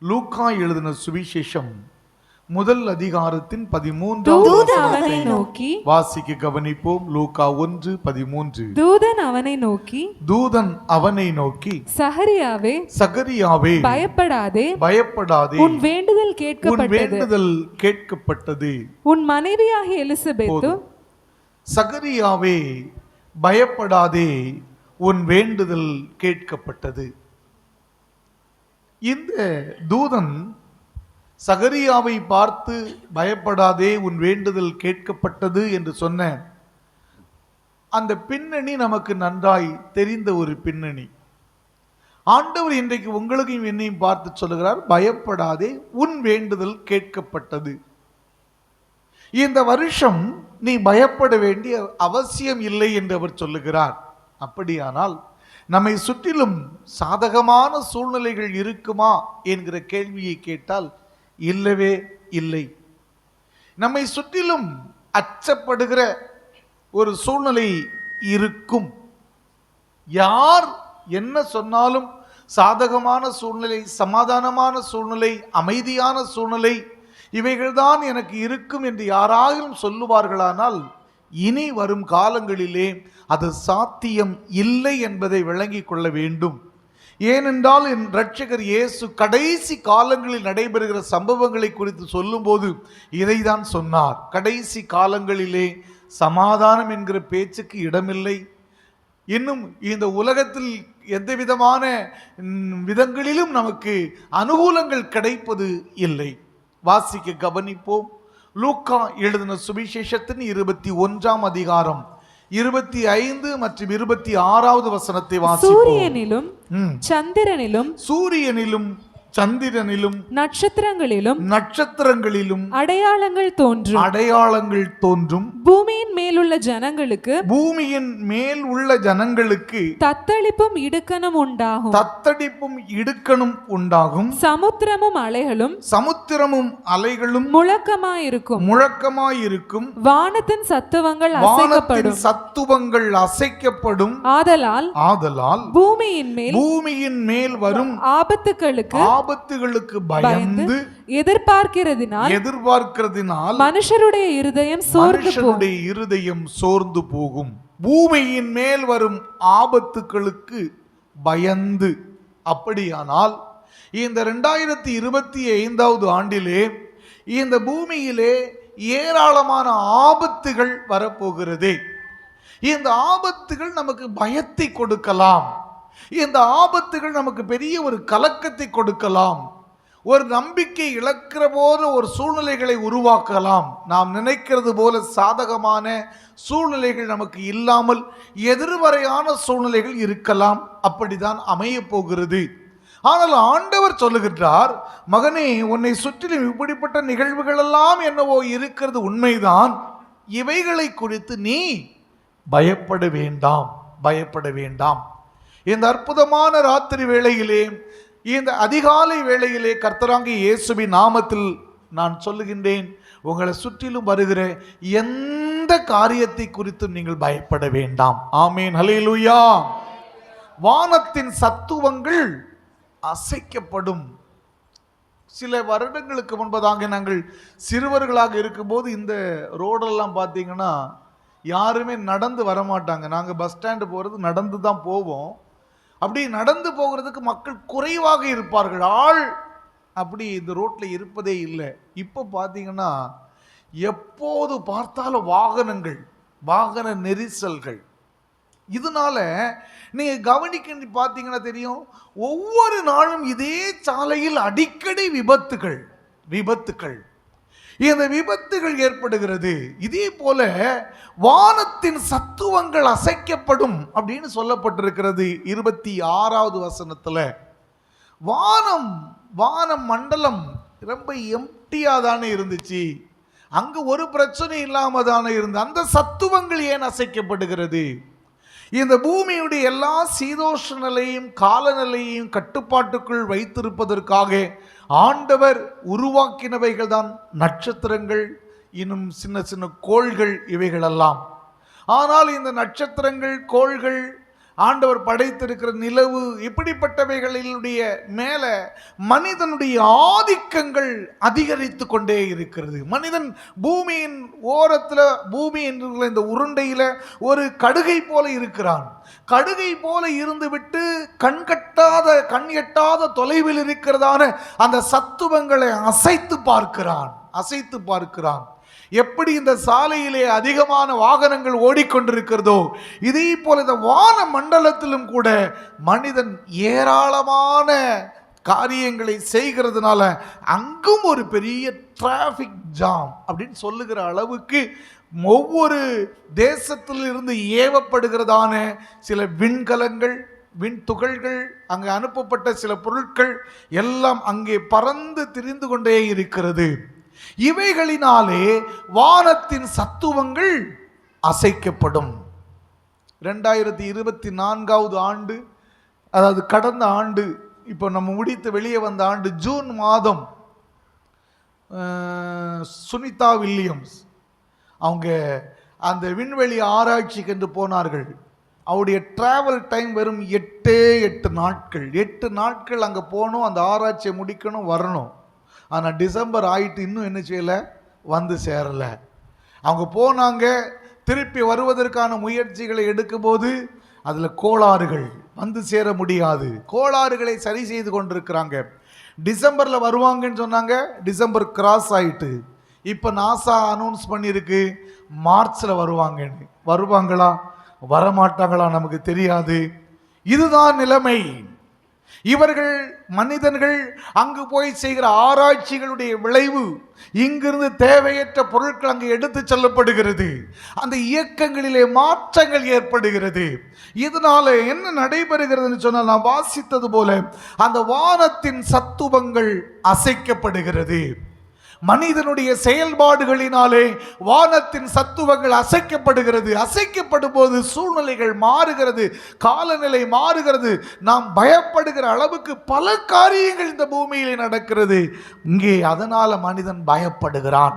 லூக்கா எழுதின சுவிசேஷம் முதல் அதிகாரத்தின் அவனை நோக்கி வாசிக்க கவனிப்போம். லூக்கா ஒன்று பதிமூன்று. தூதன் அவனை நோக்கி தூதன் அவனை நோக்கி சகரியாவே சகரியாவே பயப்படாதே பயப்படாதே உன் வேண்டுதல் கேட்கப்பட்டது. வேண்டுதல் கேட்கப்பட்டது. உன் மனைவியாகிய எலிசபெத்து சகரியாவே பயப்படாதே உன் வேண்டுதல் கேட்கப்பட்டது. இந்த தூதன் சகரியாவை பார்த்து பயப்படாதே உன் வேண்டுதல் கேட்கப்பட்டது என்று சொன்ன அந்த பின்னணி நமக்கு நன்றாய் தெரிந்த ஒரு பின்னணி. ஆண்டவர் இன்றைக்கு உங்களுக்கும் என்னையும் பார்த்து சொல்லுகிறார் பயப்படாதே உன் வேண்டுதல் கேட்கப்பட்டது. இந்த வருஷம் நீ பயப்பட வேண்டிய அவசியம் இல்லை என்று அவர் சொல்லுகிறார். அப்படியானால் நம்மை சுற்றிலும் சாதகமான சூழ்நிலைகள் இருக்குமா என்கிற கேள்வியை கேட்டால் இல்லவே இல்லை. நம்மை சுற்றிலும் அச்சப்படுகிற ஒரு சூழ்நிலை இருக்கும். யார் என்ன சொன்னாலும் சாதகமான சூழ்நிலை சமாதானமான சூழ்நிலை அமைதியான சூழ்நிலை இவைகள்தான் எனக்கு இருக்கும் என்று யாராலும் சொல்லுவார்களானால் இனி வரும் காலங்களிலே அது சாத்தியம் இல்லை என்பதை விளங்கிக் கொள்ள வேண்டும். ஏனென்றால் என் ரட்சகர் இயேசு கடைசி காலங்களில் நடைபெறுகிற சம்பவங்களை குறித்து சொல்லும்போது இதைதான் சொன்னார். கடைசி காலங்களிலே சமாதானம் என்கிற பேச்சுக்கு இடமில்லை. இன்னும் இந்த உலகத்தில் எந்த விதமான விதங்களிலும் நமக்கு அனுகூலங்கள் கிடைப்பது இல்லை. வாசிக்க கவனிப்போம். லூக்கா எழுதின சுவிசேஷத்தின் இருபத்தி ஒன்றாம் அதிகாரம் இருபத்தி ஐந்து மற்றும் இருபத்தி ஆறாவது வசனத்தை வாசிப்போம் சூரியனிலும். சந்திரனிலும் சூரியனிலும் சந்திரனிலும் நட்சத்திரங்களிலும் நட்சத்திரங்களிலும் அடையாளங்கள் தோன்றும். அடையாளங்கள் தோன்றும். பூமியின் மேலுள்ள ஜனங்களுக்கு பூமியின் மேல் உள்ள ஜனங்களுக்கு தத்தளிப்பும் இடுக்கணும் உண்டாகும். தத்தடிப்பும் இடுக்கணும் உண்டாகும். சமுத்திரமும் அலைகளும் சமுத்திரமும் அலைகளும் முழக்கமாயிருக்கும். முழக்கமாயிருக்கும். வானத்தின் சத்துவங்கள் அசைக்கப்படும். சத்துவங்கள் அசைக்கப்படும். ஆதலால் ஆதலால் பூமியின் மேல் பூமியின் மேல் வரும் ஆபத்துகளுக்கு ஆபத்துகளுக்கு பயந்து எதிர்பார்க்கிறதினால் எதிர்பார்க்கிறதினால் மனுஷருடைய இருதயம் சோர்ந்து மனுஷனுடைய இருதயம் சோர்ந்து போகும். பூமியின் மேல் வரும் ஆபத்துகளுக்கு பயந்து. அப்படியானால் இந்த ரெண்டாயிரத்தி இருபத்தி ஐந்தாவது ஆண்டிலே இந்த பூமியிலே ஏராளமான ஆபத்துகள் வரப்போகிறதே. இந்த ஆபத்துகள் நமக்கு பயத்தை கொடுக்கலாம். இந்த ஆபத்துகள் நமக்கு பெரிய ஒரு கலக்கத்தை கொடுக்கலாம். ஒரு நம்பிக்கை இழக்கிற போது ஒரு சூழ்நிலைகளை உருவாக்கலாம். நாம் நினைக்கிறது போல சாதகமான சூழ்நிலைகள் நமக்கு இல்லாமல் எதிர்மறையான சூழ்நிலைகள் இருக்கலாம். அப்படிதான் அமையப் போகிறது. ஆனால் ஆண்டவர் சொல்லுகின்றார் மகனே உன்னை சுற்றிலும் இப்படிப்பட்ட நிகழ்வுகளெல்லாம் என்னவோ இருக்கிறது உண்மைதான். இவைகளை குறித்து நீ பயப்பட வேண்டாம் பயப்பட வேண்டாம். இந்த அற்புதமான ராத்திரி வேளையிலே இந்த அதிகாலை வேளையிலே கர்த்தராங்கி இயேசுவின் நாமத்தில் நான் சொல்லுகின்றேன் உங்களை சுற்றிலும் வருகிற எந்த காரியத்தை குறித்தும் நீங்கள் பயப்பட வேண்டாம். ஆமேன். ஹலேலுயா வானத்தின் சத்துவங்கள் அசைக்கப்படும். சில வருடங்களுக்கு முன்பதாக நாங்கள் சிறுவர்களாக இருக்கும்போது இந்த ரோடெல்லாம் பார்த்தீங்கன்னா யாருமே நடந்து வரமாட்டாங்க. நாங்கள் பஸ் ஸ்டாண்டு போகிறது நடந்து தான் போவோம். அப்படி நடந்து போகிறதுக்கு மக்கள் குறைவாக இருப்பார்கள். ஆள் அப்படி இந்த ரோட்டில் இருப்பதே இல்லை. இப்போ பார்த்தீங்கன்னா எப்போது பார்த்தாலும் வாகனங்கள் வாகன நெரிசல்கள். இதனால நீங்கள் கவனிக்க பார்த்தீங்கன்னா தெரியும் ஒவ்வொரு நாளும் இதே சாலையில் அடிக்கடி விபத்துகள் விபத்துகள் இந்த விபத்துகள் ஏற்படுகிறது. இதே போல வானத்தின் சத்துவங்கள் அசைக்கப்படும் அப்படின்னு சொல்லப்பட்டிருக்கிறது இருபத்தி ஆறாவது வசனத்தில். வானம் வானம் மண்டலம் ரொம்ப எம்டியாக தானே இருந்துச்சு. அங்கே ஒரு பிரச்சனை இல்லாமல் தானே இருந்து அந்த சத்துவங்கள் ஏன் அசைக்கப்படுகிறது? இந்த பூமியுடைய எல்லா சீதோஷ நிலையும் காலநிலையையும் கட்டுப்பாட்டுக்குள் வைத்திருப்பதற்காக ஆண்டவர் உருவாக்கினவைகள் தான் நட்சத்திரங்கள் இன்னும் சின்ன சின்ன கோள்கள் இவைகளெல்லாம். ஆனால் இந்த நட்சத்திரங்கள் கோள்கள் ஆண்டவர் படைத்திருக்கிற நிலவு இப்படிப்பட்டவைகளினுடைய மேலே மனிதனுடைய ஆதிக்கங்கள் அதிகரித்து கொண்டே இருக்கிறது. மனிதன் பூமியின் ஓரத்தில் பூமி என்று இந்த உருண்டையில் ஒரு கடுகை போல இருக்கிறான். கடுகை போல இருந்துவிட்டு கண் கட்டாத கண் எட்டாத தொலைவில் இருக்கிறதான அந்த சத்துவங்களை அசைத்து பார்க்கிறான். அசைத்து பார்க்கிறான். எப்படி இந்த சாலையிலே அதிகமான வாகனங்கள் ஓடிக்கொண்டிருக்கிறதோ இதே போல இந்த வான மண்டலத்திலும் கூட மனிதன் ஏராளமான காரியங்களை செய்கிறதுனால அங்கும் ஒரு பெரிய டிராஃபிக் ஜாம் அப்படின்னு சொல்லுகிற அளவுக்கு ஒவ்வொரு தேசத்தில் இருந்து ஏவப்படுகிறதான சில விண்கலங்கள் விண் துகள்கள் அங்கே அனுப்பப்பட்ட சில பொருட்கள் எல்லாம் அங்கே பறந்து திரிந்து கொண்டே இருக்கிறது. இவைகளினாலே வானத்தின் சத்துவங்கள் அசைக்கப்படும். ரெண்டாயிரத்தி இருபத்தி நான்காவது ஆண்டு அதாவது கடந்த ஆண்டு இப்போ நம்ம முடித்து வெளியே வந்த ஆண்டு ஜூன் மாதம் சுனிதா வில்லியம்ஸ் அவங்க அந்த விண்வெளி ஆராய்ச்சிக்கு என்று போனார்கள். அவருடைய ட்ராவல் டைம் வெறும் எட்டே எட்டு நாட்கள். எட்டு நாட்கள் அங்கே போகணும் அந்த ஆராய்ச்சியை முடிக்கணும் வரணும். ஆனால் டிசம்பர் ஆயிட்டு இன்னும் என்ன செய்யலை? வந்து சேரலை. அவங்க போனாங்க திருப்பி வருவதற்கான முயற்சிகளை எடுக்கும்போது அதில் கோளாறுகள் வந்து சேர முடியாது. கோளாறுகளை சரி செய்து கொண்டிருக்கிறாங்க. டிசம்பரில் வருவாங்கன்னு சொன்னாங்க டிசம்பர் கிராஸ் ஆயிட்டு. இப்போ நாசா அனௌன்ஸ் பண்ணியிருக்கு மார்ச்சில் வருவாங்கன்னு. வருவாங்களா? வரமாட்டாங்களா? நமக்கு தெரியாது. இதுதான் நிலைமை. இவர்கள் மனிதர்கள் அங்கு போய் செய்கிற ஆராய்ச்சிகளுடைய விளைவு இங்கிருந்து தேவையற்ற பொருட்கள் அங்கு எடுத்து செல்லப்படுகிறது. அந்த இயக்கங்களிலே மாற்றங்கள் ஏற்படுகிறது. இதனால என்ன நடைபெறுகிறதுன்னு சொன்னால் நான் வாசித்தது போல அந்த வானத்தின் சத்துவங்கள் அசைக்கப்படுகிறது. மனிதனுடைய செயல்பாடுகளினாலே வானத்தின் சத்துவங்கள் அசைக்கப்படுகிறது. அசைக்கப்படும் போது சூழ்நிலைகள் மாறுகிறது. காலநிலை மாறுகிறது. நாம் பயப்படுகிற அளவுக்கு பல காரியங்கள் இந்த பூமியிலே நடக்கிறது. இங்கே அதனால மனிதன் பயப்படுகிறான்.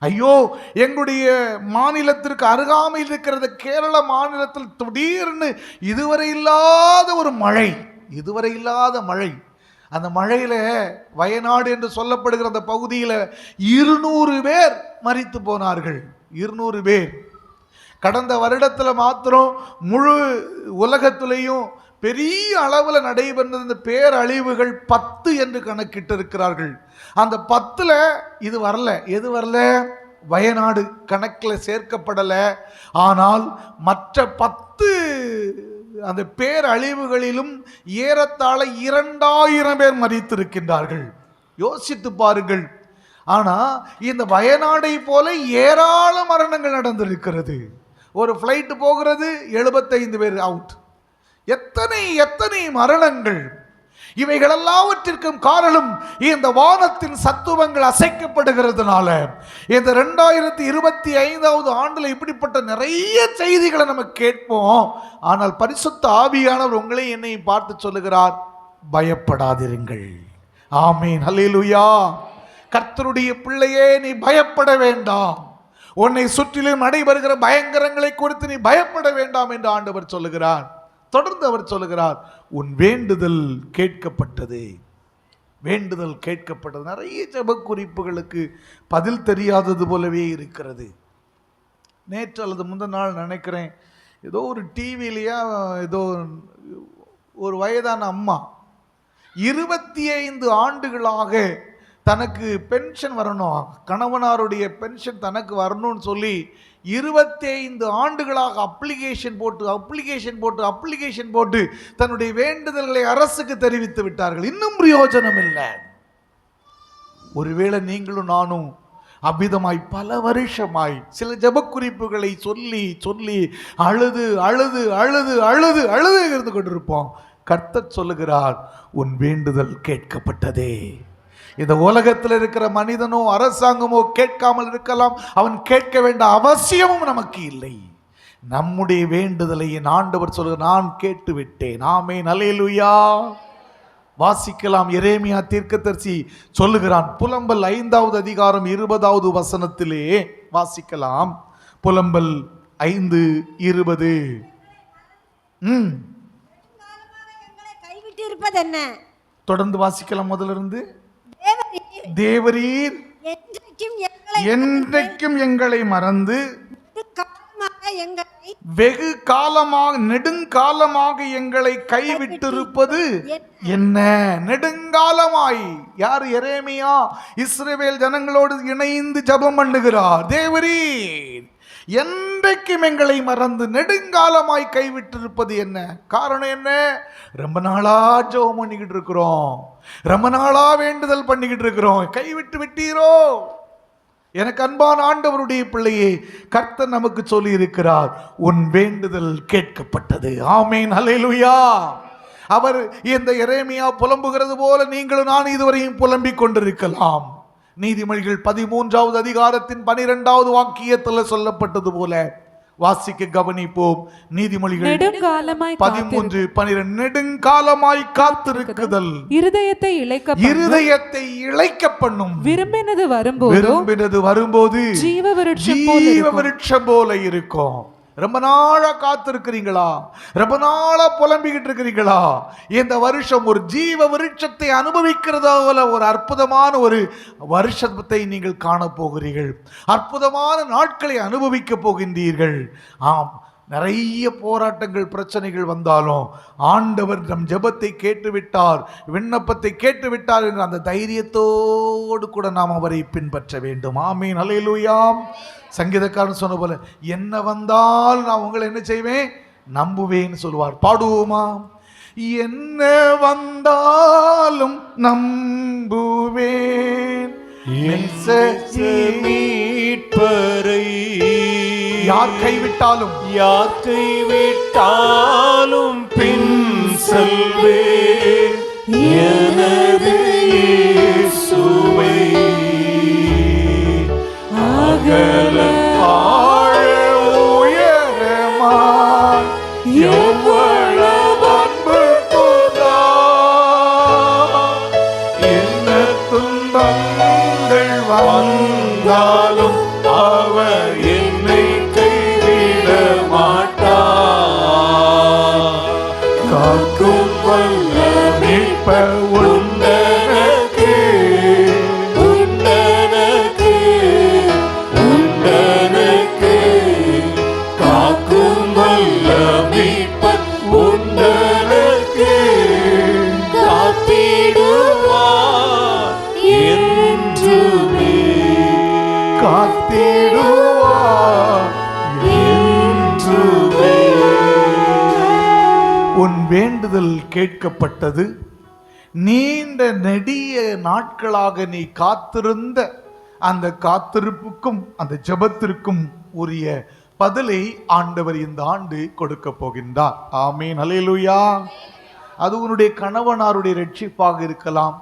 ஐயோ எங்களுடைய மாநிலத்திற்கு அருகாமையில் இருக்கிறது கேரள மாநிலத்தில் திடீர்னு இதுவரை இல்லாத ஒரு மழை. இதுவரை இல்லாத மழை. அந்த மழையில வயநாடு என்று சொல்லப்படுகிற அந்த பகுதியில் இருநூறு பேர் மறித்து போனார்கள். இருநூறு பேர். கடந்த வருடத்தில் மாத்திரம் முழு உலகத்திலையும் பெரிய அளவில் நடைபெற்ற இந்த பேரழிவுகள் பத்து என்று கணக்கிட்டு இருக்கிறார்கள் அந்த பத்தில் இது வரல. எது வரல? வயநாடு கணக்கில் சேர்க்கப்படலை. ஆனால் மற்ற பத்து அந்த பேரழிவுகளிலும் ஏறத்தாழ இரண்டாயிரம் பேர் மறித்திருக்கின்றார்கள். யோசித்து பாருங்கள். ஆனால் இந்த வயநாடை போல ஏராள மரணங்கள் நடந்திருக்கிறது. ஒரு ஃப்ளைட் போகிறது எழுபத்தைந்து பேர் அவுட் எத்தனை எத்தனை மரணங்கள்? இவைகள் எல்லாவற்றிற்கும் காரணம் இந்த வானத்தின் சத்துவங்கள் அசைக்கப்படுகிறதுனால. இந்த ரெண்டாயிரத்தி இருபத்தி ஐந்தாவது ஆண்டில் இப்படிப்பட்ட நிறைய செய்திகளை நம்ம கேட்போம். ஆனால் பரிசுத்த ஆவியானவர் உங்களையும் என்னை பார்த்து சொல்லுகிறார் பயப்படாதிருங்கள். ஆமீன். ஹலிலுயா கர்த்தருடைய பிள்ளையே நீ பயப்பட வேண்டாம். உன்னை சுற்றிலும் நடைபெறுகிற பயங்கரங்களை குறித்து நீ பயப்பட வேண்டாம் என்று ஆண்டவர் சொல்லுகிறார். தொடர்ந்து அவர் சொல்லுகிறார் உன் வேண்டுதல் கேட்கப்பட்டது. வேண்டுதல் கேட்கப்பட்டது. நிறைய ஜப குறிப்புகளுக்கு பதில் தெரியாதது போலவே இருக்கிறது. நேற்று அல்லது முந்தின நாள் நினைக்கிறேன் ஏதோ ஒரு டிவிலையா ஏதோ ஒரு வயதான அம்மா இருபத்தி ஐந்து ஆண்டுகளாக தனக்கு பென்ஷன் வரணும். கணவனாருடைய பென்ஷன் தனக்கு வரணும்னு சொல்லி இருபத்தைந்து ஆண்டுகளாக அப்ளிகேஷன் போட்டு அப்ளிகேஷன் போட்டு அப்ளிகேஷன் போட்டு தன்னுடைய வேண்டுதல்களை அரசுக்கு தெரிவித்து விட்டார்கள். இன்னும் பிரயோஜனம் இல்லை. ஒருவேளை நீங்களும் நானும் அவ்விதமாய் பல வருஷமாய் சில ஜெபக்குறிப்புகளை சொல்லி சொல்லி அழுது அழுது அழுது அழுது அழுது இருந்து கொண்டிருப்போம். கர்த்தர் சொல்லுகிறார் உன் வேண்டுதல் கேட்கப்பட்டதே. இந்த உலகத்தில் இருக்கிற மனிதனோ அரசாங்கமோ கேட்காமல் இருக்கலாம். அவன் கேட்க வேண்டிய அவசியமும் நமக்கு இல்லை. நம்முடைய வேண்டுதலை என் ஆண்டவர் சொல்லுங்க நான் கேட்டு விட்டேன் ஆமே நலேலுயா வாசிக்கலாம். எரேமியா தீர்க்கதரிசி சொல்லுகிறான். புலம்பல் ஐந்தாவது அதிகாரம் இருபதாவது வசனத்திலே வாசிக்கலாம். புலம்பல் ஐந்து இருபது. ம். தொடர்ந்து வாசிக்கலாம் முதல்ல இருந்து தேவரீர் என்றைக்கும் எங்களை மறந்து வெகு காலமாக நெடுங்காலமாக எங்களை கைவிட்டிருப்பது என்ன? நெடுங்காலமாய். யார்? எரேமியா இஸ்ரவேல் ஜனங்களோடு இணைந்து ஜெபம் பண்ணுகிறார். தேவரீர். என்றைக்கும் எங்களை மறந்து நெடுங்காலமாய் கைவிட்டிருப்பது என்ன? காரணம் என்ன? ரொம்ப நாளா ஜெபம் பண்ணிக்கிட்டு இருக்கிறோம். ரொம்ப நாளா வேண்டுதல் பண்ணிக்கிட்டு இருக்கிறோம். கைவிட்டு விட்டீரோ? எனக்கு அன்பான ஆண்டவருடைய பிள்ளையே கர்த்தர் நமக்கு சொல்லி இருக்கிறார் உன் வேண்டுதல் கேட்கப்பட்டது. ஆமேன். ஹalleluya. அவர் இந்த இறைமையா புலம்புகிறது போல நீங்களும் நான் இதுவரையும் புலம்பிக் கொண்டிருக்கலாம். நீதிமொழிகள் பதிமூன்றாவது அதிகாரத்தின் பனிரெண்டாவது வாக்கியத்தில் சொல்லப்பட்டது போல. வாசிக்க கவனிப்போம். நீதிமொழிகள் நெடுங்காலமாய் பதிமூன்று பனிரெண்டு. நெடுங்காலமாய் காத்திருக்குதல். இருதயத்தை இழைக்க இருதயத்தை இழைக்க பண்ணும் விரும்பினது வரும்போதோ விரும்பினது வரும்போது ஜீவ விருட்சம் போல இருக்கும். ரொம்ப நாளாக காத்திருக்கிறீங்களா? ரொம்ப நாளாக புலம்பிக்கிட்டு இருக்கிறீங்களா? இந்த வருஷம் ஒரு ஜீவ விருட்சத்தை அனுபவிக்கிறதாவில் ஒரு அற்புதமான ஒரு வருஷத்தை நீங்கள் காண போகிறீர்கள் அற்புதமான நாட்களை அனுபவிக்க போகின்றீர்கள். ஆம் நிறைய போராட்டங்கள் பிரச்சனைகள் வந்தாலும் ஆண்டவர் நம் ஜெபத்தை கேட்டுவிட்டார் விண்ணப்பத்தை கேட்டுவிட்டார் என்ற அந்த தைரியத்தோடு கூட நாம் அவரை பின்பற்ற வேண்டும். ஆமீன். அலையிலுயாம் சங்கீதக்காரன் சொன்ன போல என்ன வந்தால் நான் உங்களை என்ன செய்வேன்? நம்புவேன்னு சொல்லுவார். பாடுவோமா? என்ன வந்தாலும் நம்புவேன். மீட்பரை. யார் கைவிட்டாலும் யார் கைவிட்டாலும் பின் செல்வே எனது இயேசுவை அகல வேண்டுதல் கேட்கப்பட்டது. நீண்ட நெடிய நாட்களாக நீ காத்திருந்த அந்த காத்திருப்புக்கும் அந்த ஜெபத்திற்கும் உரிய பதிலை ஆண்டவர் இந்த ஆண்டு கொடுக்க போகின்றார். ஆமீன். அலையலுயா அது உன்னுடைய கணவனாருடைய ரட்சிப்பாக இருக்கலாம்.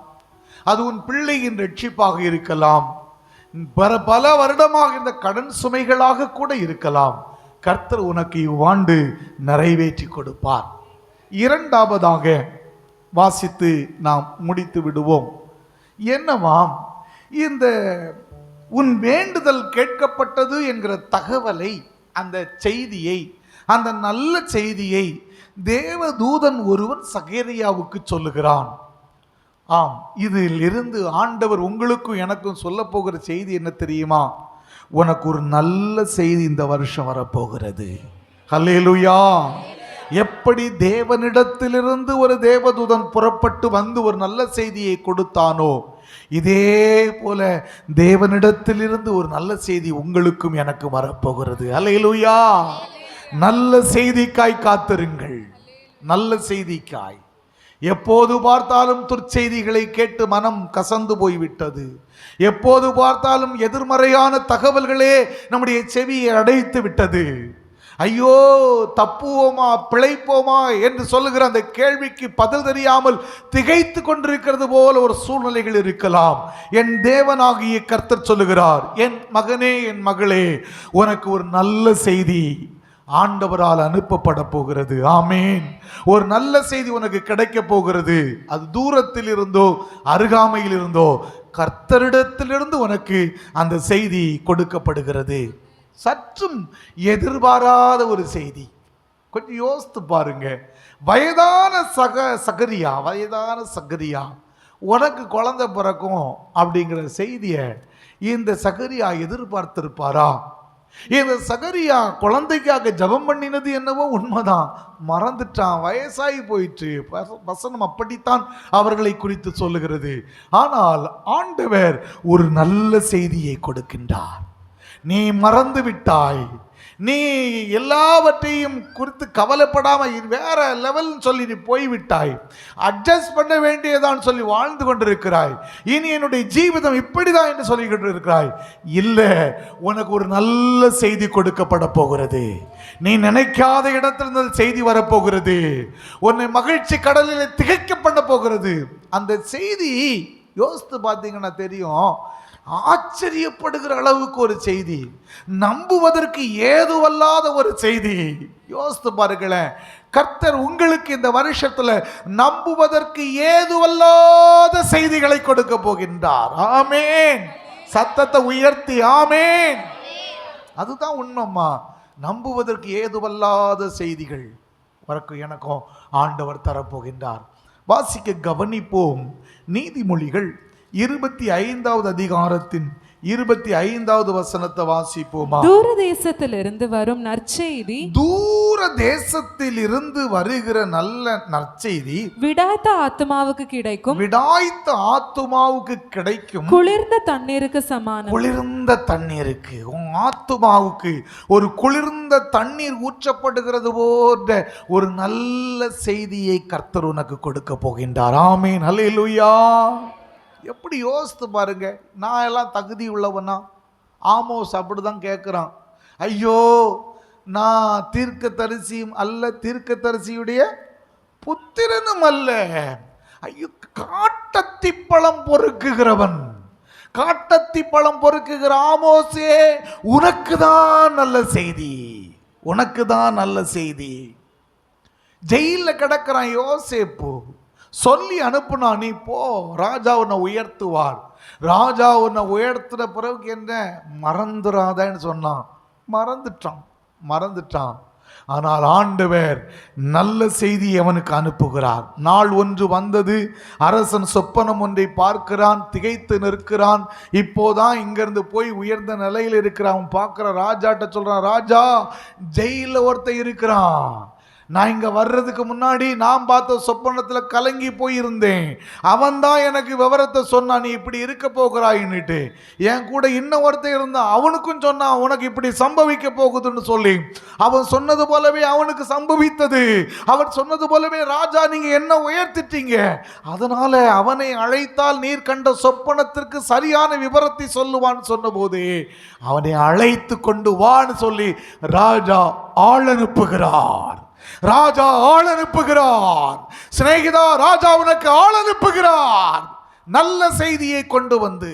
அது உன் பிள்ளையின் ரட்சிப்பாக இருக்கலாம். பல பல வருடமாக இந்த கடன் சுமைகளாக கூட இருக்கலாம். கர்த்தர் உனக்கு இவ்வாண்டு நிறைவேற்றி கொடுப்பார். இரண்டாவதாக வாசித்து நாம் முடித்து விடுவோம். என்னவாம்? இந்த உன் வேண்டுதல் கேட்கப்பட்டது என்கிற தகவலை அந்த செய்தியை அந்த நல்ல செய்தியை தேவதூதன் ஒருவன் சகேரியாவுக்கு சொல்லுகிறான். ஆம் இதில் இருந்து ஆண்டவர் உங்களுக்கும் எனக்கும் சொல்ல போகிற செய்தி என்ன தெரியுமா? உனக்கு ஒரு நல்ல செய்தி இந்த வருஷம் வரப்போகிறது. ஹலேலுயா எப்படி தேவனிடத்திலிருந்து ஒரு தேவதூதன் புறப்பட்டு வந்து ஒரு நல்ல செய்தியை கொடுத்தானோ இதே போல தேவனிடத்திலிருந்து ஒரு நல்ல செய்தி உங்களுக்கும் எனக்கு வரப்போகிறது. ஹல்லேலூயா நல்ல செய்திக்காய் காத்திருங்கள். நல்ல செய்திக்காய். எப்போது பார்த்தாலும் துர்ச்செய்திகளை கேட்டு மனம் கசந்து போய்விட்டது. எப்போது பார்த்தாலும் எதிர்மறையான தகவல்களே நம்முடைய செவியை அடைத்து விட்டது. ஐயோ தப்புவோமா பிழைப்போமா என்று சொல்லுகிற அந்த கேள்விக்கு பதில் தெரியாமல் திகைத்து கொண்டிருக்கிறது போல ஒரு சூழ்நிலைகள் இருக்கலாம். என் தேவனாகிய கர்த்தர் சொல்லுகிறார் என் மகனே என் மகளே உனக்கு ஒரு நல்ல செய்தி ஆண்டவரால் அனுப்பப்பட போகிறது. ஆமேன். ஒரு நல்ல செய்தி உனக்கு கிடைக்க போகிறது. அது தூரத்தில் இருந்தோ அருகாமையில் இருந்தோ கர்த்தரிடத்திலிருந்து உனக்கு அந்த செய்தி கொடுக்கப்படுகிறது. சற்றும் எதிர்பாராத ஒரு செய்தி. கொஞ்சம் யோசித்து பாருங்க. வயதான சக சகரியா வயதான சகரியா உனக்கு குழந்தை பிறக்கும் அப்படிங்கிற செய்தியை இந்த சகரியா எதிர்பார்த்திருப்பாரா? இந்த சகரியா குழந்தைக்காக ஜெபம் பண்ணினது என்னவோ உண்மைதான். மறந்துட்டான் வயசாகி போயிற்று. வச- வசனம் அப்படித்தான் அவர்களை குறித்து சொல்லுகிறது. ஆனால் ஆண்டவர் ஒரு நல்ல செய்தியை கொடுக்கின்றார். நீ மறந்து விட்டாய். நீ எல்லாவற்றையும் குறித்து கவலைப்படாமல் வேற லெவல் சொல்லி நீ போய்விட்டாய். அட்ஜஸ்ட் பண்ண வேண்டியதான் சொல்லி வாழ்ந்து கொண்டிருக்கிறாய். இனி என்னுடைய ஜீவிதம் இப்படிதான் என்று சொல்லி கொண்டிருக்கிறாய். இல்லை உனக்கு ஒரு நல்ல செய்தி கொடுக்கப்பட போகிறது. நீ நினைக்காத இடத்திலிருந்து அந்த செய்தி வரப்போகிறது. உன்னை மகிழ்ச்சி கடலில் திகைக்க பண்ண போகிறது. அந்த செய்தி யோசித்து பார்த்தீங்கன்னா தெரியும். ஆச்சரியப்படுகிற அளவுக்கு ஒரு செய்தி. நம்புவதற்கு ஏதுவல்லாத ஒரு செய்தி. யோசித்து பாருங்களேன். கர்த்தர் உங்களுக்கு இந்த வருஷத்தில் நம்புவதற்கு ஏதுவல்லாத செய்திகளை கொடுக்க போகின்றார். ஆமேன். சத்தத்தை உயர்த்தி ஆமேன். அதுதான் உண்மைம்மா. நம்புவதற்கு ஏதுவல்லாத செய்திகள் வரக்கும் எனக்கும் ஆண்டவர் தரப்போகின்றார். வாசிக்க கவனிப்போம். நீதிமொழிகள் இருபத்தி ஐந்தாவது அதிகாரத்தின் இருபத்தி ஐந்தாவது வசனத்தை வாசிப்போமா? தூர தேசத்திலிருந்து வரும் நற்செய்தி. தூர தேசத்தில் இருந்து வருகிற நல்ல நற்செய்தி. விடாத்த ஆத்மாவுக்கு கிடைக்கும். விடாய்த்த ஆத்துமாவுக்கு கிடைக்கும். குளிர்ந்த தண்ணீருக்கு சமானம். குளிர்ந்த தண்ணீருக்கு. உன் ஆத்துமாவுக்கு ஒரு குளிர்ந்த தண்ணீர் ஊற்றப்படுகிறது போன்ற ஒரு நல்ல செய்தியை கர்த்தர் உனக்கு கொடுக்க போகின்றார். ஆமேன். ஹalleluya. எப்படி யோசித்து பாருங்க? நான் எல்லாம் தகுதி உள்ளவனா? ஆமோஸ் அப்படி தான் கேட்குறான் ஐயோ நான் தீர்க்க தரிசியும் அல்ல தீர்க்க தரிசியுடைய புத்திரனும் அல்ல. ஐயோ காட்டத்தி பழம் பொறுக்குகிறவன். காட்டத்தி பழம் பொறுக்குகிற ஆமோசே உனக்கு தான் நல்ல செய்தி. உனக்கு தான் நல்ல செய்தி. ஜெயிலில் கிடக்கிறான் யோசேப்பு. சொல்லி அனுப்புனா நீ போ. ராஜா உன்னை உயர்த்துவார். ராஜா உன்னை உயர்த்துன பிறகு என்ன? மறந்துடாதன்னு சொன்னான். மறந்துட்டான். மறந்துட்டான். ஆனால் ஆண்டவர் நல்ல செய்தி அவனுக்கு அனுப்புகிறார். நாள் ஒன்று வந்தது. அரசன் சொப்பனம் ஒன்றை பார்க்கிறான். திகைத்து நிற்கிறான். இப்போதான் இங்கிருந்து போய் உயர்ந்த நிலையில் இருக்கிறான். பார்க்குற ராஜாட்ட சொல்கிறான் ராஜா ஜெயிலில் ஒருத்தன் இருக்கிறான். நான் இங்கே வர்றதுக்கு முன்னாடி நான் பார்த்த சொப்பனத்தில் கலங்கி போயிருந்தேன். அவன் தான் எனக்கு விவரத்தை சொன்னான் நீ இப்படி இருக்க போகிறாயின்னுட்டு. என் கூட இன்னும் ஒருத்தர் இருந்தான் அவனுக்கும் சொன்னான் உனக்கு இப்படி சம்பவிக்க போகுதுன்னு சொல்லி. அவன் சொன்னது போலவே அவனுக்கு சம்பவித்தது. அவன் சொன்னது போலவே ராஜா நீங்கள் என்ன உயர்த்திட்டீங்க? அதனால அவனை அழைத்தால் நீர் கண்ட சொப்பனத்திற்கு சரியான விவரத்தை சொல்லுவான்னு சொன்னபோது அவனை அழைத்து கொண்டு வான்னு சொல்லி ராஜா ஆள் அனுப்புகிறார். ராஜா ஆள் அனுப்புகிறார் சிநேகிதா ராஜா உனக்கு ஆள் அனுப்புகிறார் நல்ல செய்தியை கொண்டு வந்து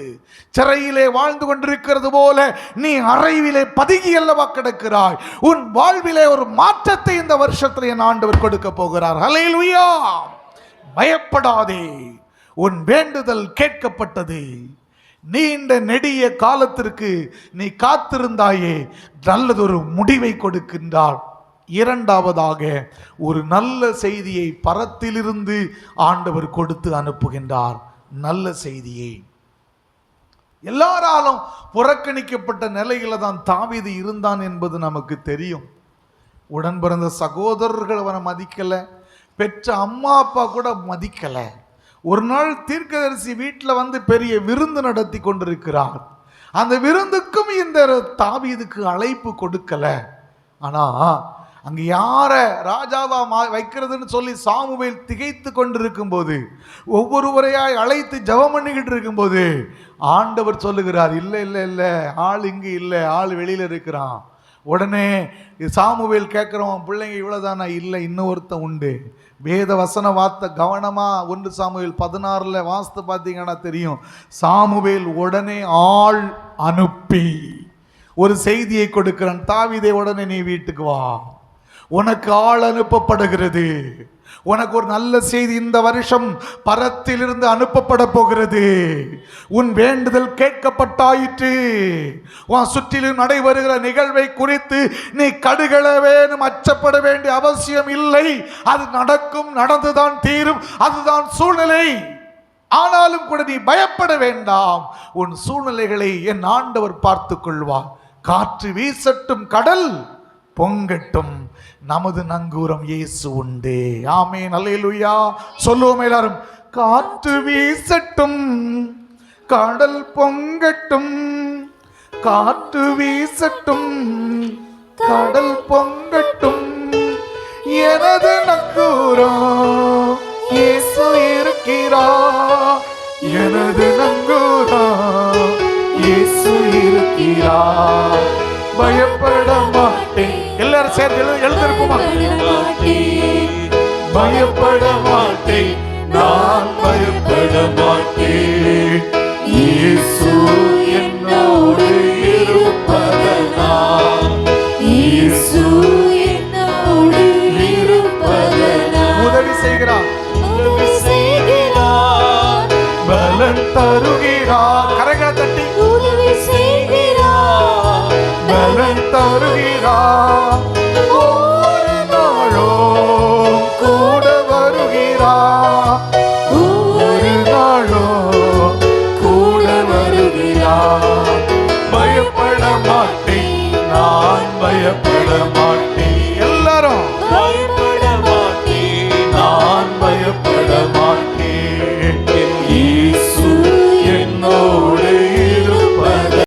சிறையிலே வாழ்ந்து கொண்டிருக்கிறது போல நீ அறைவிலே பதுகி அல்லவா கிடக்கிறாய்? உன் வாழ்விலே ஒரு மாற்றத்தை இந்த வருஷத்தில் என் ஆண்டவர் கொடுக்க போகிறார். ஹalleluya பயப்படாதே. உன் வேண்டுதல் கேட்கப்பட்டது. நீண்ட நெடிய காலத்திற்கு நீ காத்திருந்தாயே. நல்லதொரு முடிவை கொடுக்கின்றார் இரண்டாவதாக ஒரு நல்ல செய்தியை பரத்திலிருந்து ஆண்டவர் கொடுத்து அனுப்புகின்றார். நல்ல செய்தியை. எல்லாராலும் புறக்கணிக்கப்பட்ட நிலையில தான் தாவிது இருந்தான் என்பது நமக்கு தெரியும். உடன் பிறந்த சகோதரர்கள் அவனை மதிக்கல. பெற்ற அம்மா அப்பா கூட மதிக்கல. ஒரு நாள் தீர்க்கதரிசி வீட்டில் வந்து பெரிய விருந்து நடத்தி கொண்டிருக்கிறார். அந்த விருந்துக்கும் இந்த தாவீதுக்கு அழைப்பு கொடுக்கல. ஆனால் அங்கே யாரை ராஜாவா மா- வைக்கிறதுன்னு சொல்லி சாமுவேல் திகைத்து கொண்டிருக்கும் போது ஒவ்வொருவரையாய் அழைத்து ஜெபம் பண்ணிக்கிட்டு இருக்கும்போது ஆண்டவர் சொல்லுகிறார் இல்லை இல்லை இல்லை ஆள் இங்கே இல்லை ஆள் வெளியில் இருக்கிறான். உடனே சாமுவேல் கேட்குறவன் பிள்ளைங்க இவ்வளோதானா இல்லை இன்னொருத்தன் உண்டு. வேத வசன வார்த்தை கவனமாக ஒன்று சாமுவேல் பதினாறில் வாஸ்து பார்த்தீங்கன்னா தெரியும். சாமுவேல் உடனே ஆள் அனுப்பி ஒரு செய்தியை கொடுக்கிறான். தாவிதை உடனே நீ வீட்டுக்கு வா. உனக்கு ஆள் அனுப்பப்படுகிறது. உனக்கு ஒரு நல்ல செய்தி இந்த வருஷம் பரத்திலிருந்து அனுப்பப்பட போகிறது. உன் வேண்டுதல் கேட்கப்பட்டாயிற்று. உன் சுற்றிலும் நடைபெறுகிற நிகழ்வை குறித்து நீ கடுகளவேனும் அச்சப்பட வேண்டிய அவசியம் இல்லை. அது நடக்கும் நடந்துதான் தீரும் அதுதான் சூழ்நிலை. ஆனாலும் கூட நீ பயப்பட வேண்டாம். உன் சூழ்நிலைகளை என் ஆண்டவர் பார்த்துக் கொள்வார் காற்று வீசட்டும் கடல் பொங்கட்டும். நமது நங்கூரம் இயேசு உண்டு. ஆமே நல்லேலுயா சொல்லுவோம் எல்லாரும். காற்று வீசட்டும் கடல் பொங்கட்டும் காற்று வீசட்டும் கடல் பொங்கட்டும். எனது நங்கூரம் இயேசு இருக்கிறா. எனது நங்கூரம் இயேசு இருக்கிறா. பயப்பட மாட்டேன். எல்லாரும் சேர்ந்து எழு எழுந்திருக்குமா? பயப்பட மாட்டேன் நான் பயப்பட மாட்டேன் இயேசு என்னோடு இருப்பதனால். இயேசு